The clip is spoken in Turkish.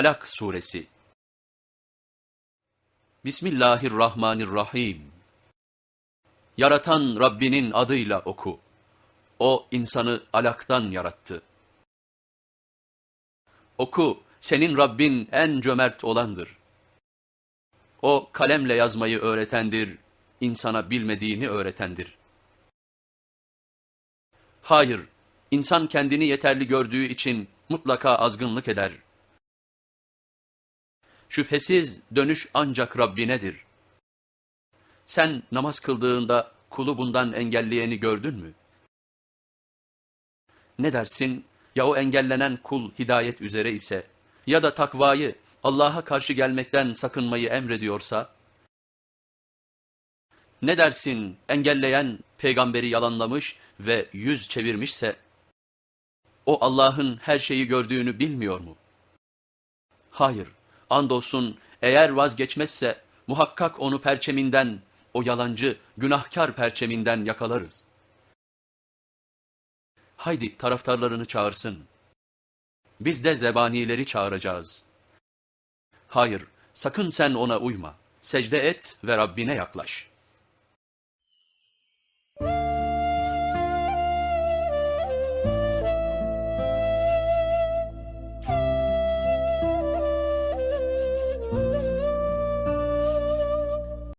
Alak Suresi Bismillahirrahmanirrahim Yaratan Rabbinin adıyla oku. O insanı alaktan yarattı. Oku, senin Rabbin en cömert olandır. O kalemle yazmayı öğretendir, insana bilmediğini öğretendir. Hayır, insan kendini yeterli gördüğü için mutlaka azgınlık eder. Şüphesiz dönüş ancak Rabbinedir. Sen namaz kıldığında kulu bundan engelleyeni gördün mü? Ne dersin ya o engellenen kul hidayet üzere ise ya da takvayı Allah'a karşı gelmekten sakınmayı emrediyorsa? Ne dersin engelleyen peygamberi yalanlamış ve yüz çevirmişse? O Allah'ın her şeyi gördüğünü bilmiyor mu? Hayır, andolsun eğer vazgeçmezse muhakkak onu perçeminden, o yalancı, günahkar perçeminden yakalarız. Haydi taraftarlarını çağırsın. Biz de zebanileri çağıracağız. Hayır, sakın sen ona uyma. Secde et ve Rabbine yaklaş.''